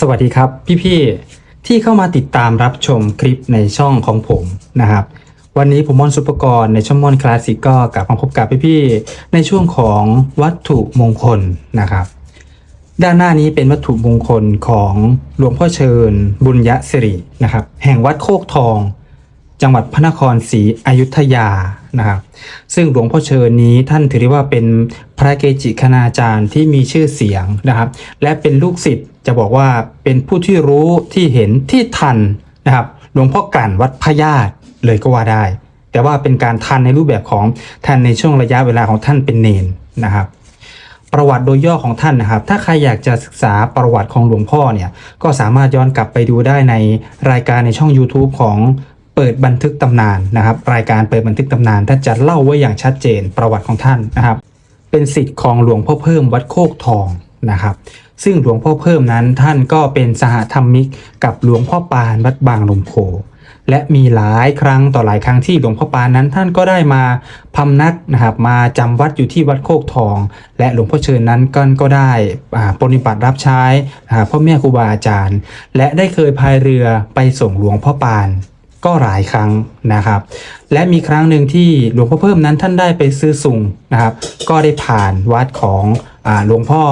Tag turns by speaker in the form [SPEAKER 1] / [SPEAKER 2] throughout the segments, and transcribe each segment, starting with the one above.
[SPEAKER 1] สวัสดีครับพี่ๆที่เข้ามาติดตามรับชมคลิปในช่องของผมนะครับ วันนี้ผมมอนสุปกรณ์ในช่องมอนคลาสสิกก็กลับมาพบกับพี่ๆในช่วงของวัตถุมงคลนะครับ ด้านหน้านี้เป็นวัตถุมงคลของหลวงพ่อเชิญ บุญยสิรินะครับ แห่งวัดโคกทอง จังหวัดพระนครศรีอยุธยา นะครับซึ่งหลวงพ่อเชิญนี้ท่านถือได้ว่าเป็นพระเกจิคณาจารย์ที่มีชื่อเสียงนะครับ และเป็นลูกศิษย์จะบอกว่าเป็นผู้ที่รู้ที่เห็นที่ทันนะครับหลวงพ่อกลั่นวัดพญาตเลยก็ว่าได้ แต่ว่าเป็นการทันในรูปแบบของทันในช่วงระยะเวลาของท่านเป็นเนนนะครับประวัติโดยย่อของท่านนะครับ ถ้าใครอยากจะศึกษาประวัติของหลวงพ่อเนี่ย ก็สามารถย้อนกลับไปดูได้ในรายการในช่อง YouTube ของ เปิดบันทึกตำนานนะครับ รายการเปิดบันทึกตำนานท่านจะเล่าไว้อย่างชัดเจนประวัติของท่านนะครับ เป็นสิทธิ์ของหลวงพ่อเพิ่มวัดโคกทองนะครับ ซึ่งหลวงพ่อเพิ่มนั้นท่านก็เป็นสหธรรมิกกับหลวงพ่อปานวัดบางลมโพและมีหลายครั้งต่อหลายครั้งที่หลวงพ่อปานนั้นท่านก็ได้มาพำนักนะครับมาจำวัดอยู่ที่วัดโคกทอง และหลวงพ่อเชิญนั้นก็ก็ได้อาปฏิบัติรับใช้พ่อแม่ครูบาอาจารย์ และได้เคยพายเรือไปส่งหลวงพ่อปาน ก็หลายครั้งนะครับ และมีครั้งหนึ่งที่หลวงพ่อเพิ่มนั้นท่านได้ไปซื้อสุงนะครับ ก็ได้ผ่านวัดของหลวงพ่อ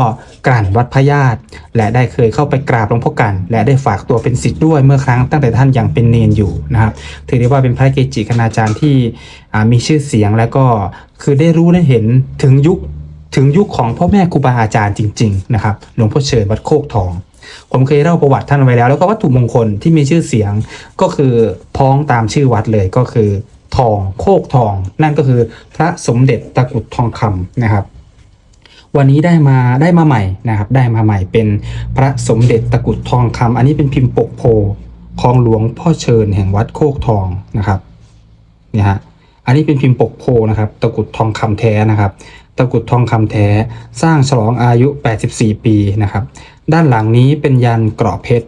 [SPEAKER 1] กลั่นวัดพญาตและได้เคยเข้าไปกราบหลวงพ่อกลั่นและได้ฝากตัวเป็นศิษย์ด้วยเมื่อครั้งตั้งแต่ท่านยังเป็นเนนอยู่นะครับ ถือได้ว่าเป็นพระเกจิคณาจารย์ที่มีชื่อเสียงแล้วก็คือได้รู้ได้เห็นถึงยุคถึงยุคของพ่อแม่ครูบาอาจารย์จริง ๆ นะครับ หลวงพ่อเชิญวัดโคกทอง ผมเคยเล่าประวัติท่านไว้แล้ว แล้วก็วัตถุมงคลที่มีชื่อเสียงก็คือพ้องตามชื่อวัดเลยก็คือ ทองโคกทอง นั่นก็คือพระสมเด็จตะกุดทองคำนะครับ วันนี้ได้มาได้มาใหม่นะครับ ได้มาใหม่เป็นพระสมเด็จตะกุดทองคำอันนี้เป็นพิมพ์ปกโพของหลวงพ่อเชิญแห่งวัดโคกทองนะครับเนี่ยฮะอันนี้เป็นพิมพ์ปกโพนะครับ ตะกุดทองคำแท้นะครับ ตะกุดทองคำแท้สร้างฉลองอายุ 84 ปีนะครับ ด้านหลังนี้เป็นยันเกราะเพชร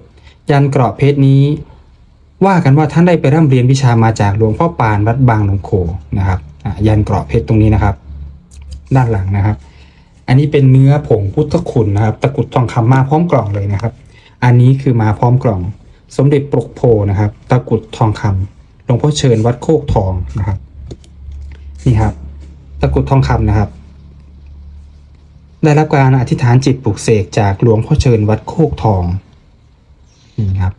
[SPEAKER 1] ยันเกราะเพชรนี้ ว่ากันว่าท่านได้ไปร่ำเรียนวิชามาจากหลวงพ่อปานวัดบางหนองโขนะครับยันเกราะเพชรตรงนี้นะครับ ด้านหลังนะครับ อันนี้เป็นเนื้อผงพุทธคุณนะครับ ตะกรุดทองคำมาพร้อมกล่องเลยนะครับ อันนี้คือมาพร้อมกล่อง สมเด็จปรกโพนะครับ ตะกรุดทองคำหลวงพ่อเชิญวัดโคกทองนะครับ นี่ครับ ตะกรุดทองคำนะครับ ได้รับการอธิษฐานจิตปลุกเสกจากหลวงพ่อเชิญวัดโคกทองนี่ครับ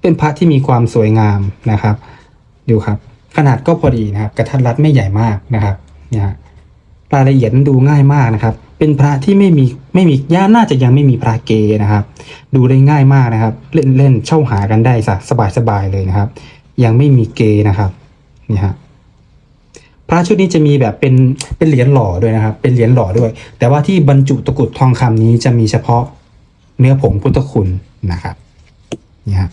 [SPEAKER 1] เป็นพระที่มีความสวยงามนะครับ ดูครับ ขนาดก็พอดีนะครับ กระทัดรัดไม่ใหญ่มากนะครับเนี่ยฮะรายละเอียดนั้นดูง่ายมากนะครับ เป็นพระที่ไม่มีไม่มีย่าน่าจะยังไม่มีพระเกนะครับ ดูได้ง่ายมากนะครับ เล่นเล่นเช่าหากันได้สะสบายสบายเลยนะครับ ยังไม่มีเกนะครับนี่ฮะ พระชุดนี้จะมีแบบเป็นเป็นเหรียญหล่อด้วยนะครับ เป็นเหรียญหล่อด้วย แต่ว่าที่บรรจุตะกุดทองคำนี้จะมีเฉพาะเนื้อผงพุทธคุณนะครับนี่ฮะ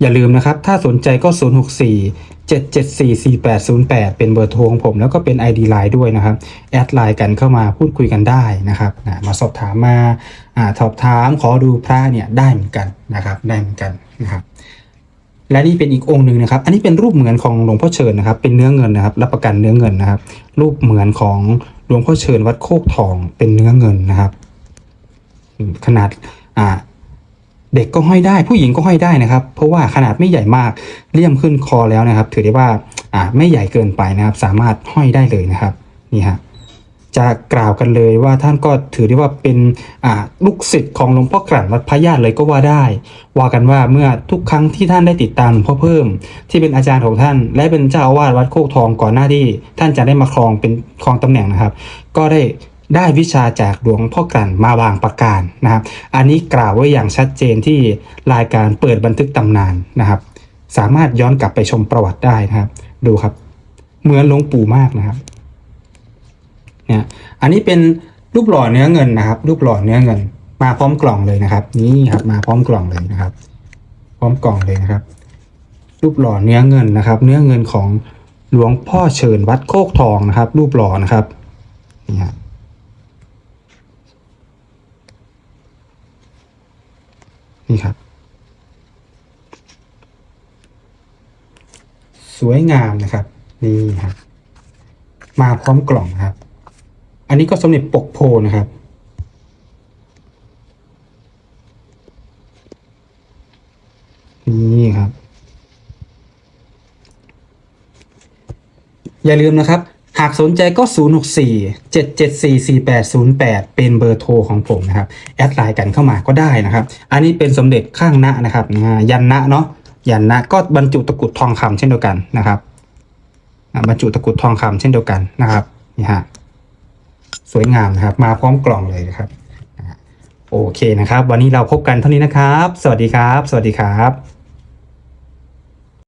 [SPEAKER 1] อย่าลืมนะครับ ถ้าสนใจก็ 0 6 4 7 7 4 4 8 0 8 เป็นเบอร์โทรของผม แล้วก็เป็น ID Line ด้วยนะครับ แอดไลน์กันเข้ามาพูดคุยกันได้นะครับนะมาสอบถามมาอ่าสอบถามขอดูพระเนี่ยได้เหมือนกันนะครับ ได้เหมือนกันนะครับ และนี่เป็นอีกองค์หนึ่งนะครับ อันนี้เป็นรูปเหมือนของหลวงพ่อเชิญนะครับ เป็นเนื้อเงินนะครับ รับประกันเนื้อเงินนะครับ รูปเหมือนของหลวงพ่อเชิญวัดโคกทองเป็นเนื้อเงินนะครับ ขนาดอ่าเด็กก็ห้อยได้ผู้หญิงก็ห้อยได้นะครับ เพราะว่าขนาดไม่ใหญ่มากเลี่ยมขึ้นคอแล้วนะครับ ถือได้ว่าอ่าไม่ใหญ่เกินไปนะครับ สามารถห้อยได้เลยนะครับ นี่ฮะ จะกล่าวกันเลยว่าท่านก็ถือได้ว่าเป็นลูกศิษย์ของหลวงพ่อกลั่นวัดพระญาติเลยก็ว่าได้ ว่ากันว่าเมื่อทุกครั้งที่ท่านได้ติดตามหลวงพ่อเพิ่ม ที่เป็นอาจารย์ของท่าน และเป็นเจ้าอาวาสวัดโคกทองก่อนหน้าที่ ท่านจะได้มาครองเป็นครองตำแหน่งนะครับ ก็ได้ได้วิชาจากหลวงพ่อกลั่นมาบางประการนะครับ อันนี้กล่าวไว้อย่างชัดเจนที่รายการเปิดบันทึกตำนานนะครับ สามารถย้อนกลับไปชมประวัติได้นะครับ ดูครับ เหมือนหลวงปู่มากนะครับ เนี่ยอันนี้เป็นรูปหล่อเนื้อเงินนะครับ รูปหล่อเนื้อเงิน มาพร้อมกล่องเลยนะครับ นี่ครับมาพร้อมกล่องเลยนะครับ พร้อมกล่องเลยนะครับ รูปหล่อเนื้อเงินนะครับ เนื้อเงินของหลวงพ่อเชิญวัดโคกทองนะครับ รูปหล่อนะครับนี่ฮะนี่ครับ สวยงามนะครับ นี่ครับ มาพร้อมกล่องครับ อันนี้ก็สมเด็จปกโพนะครับ นี่ครับ อย่าลืมนะครับ หากสนใจก็ 064 774 4808 เป็นเบอร์โทรของผมนะครับ แอดไลน์กันเข้ามาก็ได้นะครับ อันนี้เป็นสมเด็จข้างหน้านะครับ ยันนะเนาะ ยันนะก็บรรจุตะกุดทองคำเช่นเดียวกันนะครับบรรจุตะกุดทองคำเช่นเดียวกันนะครับ นี่ฮะ สวยงามนะครับ มาพร้อมกล่องเลยนะครับโอเคนะครับ วันนี้เราพบกันเท่านี้นะครับ สวัสดีครับ สวัสดีครับ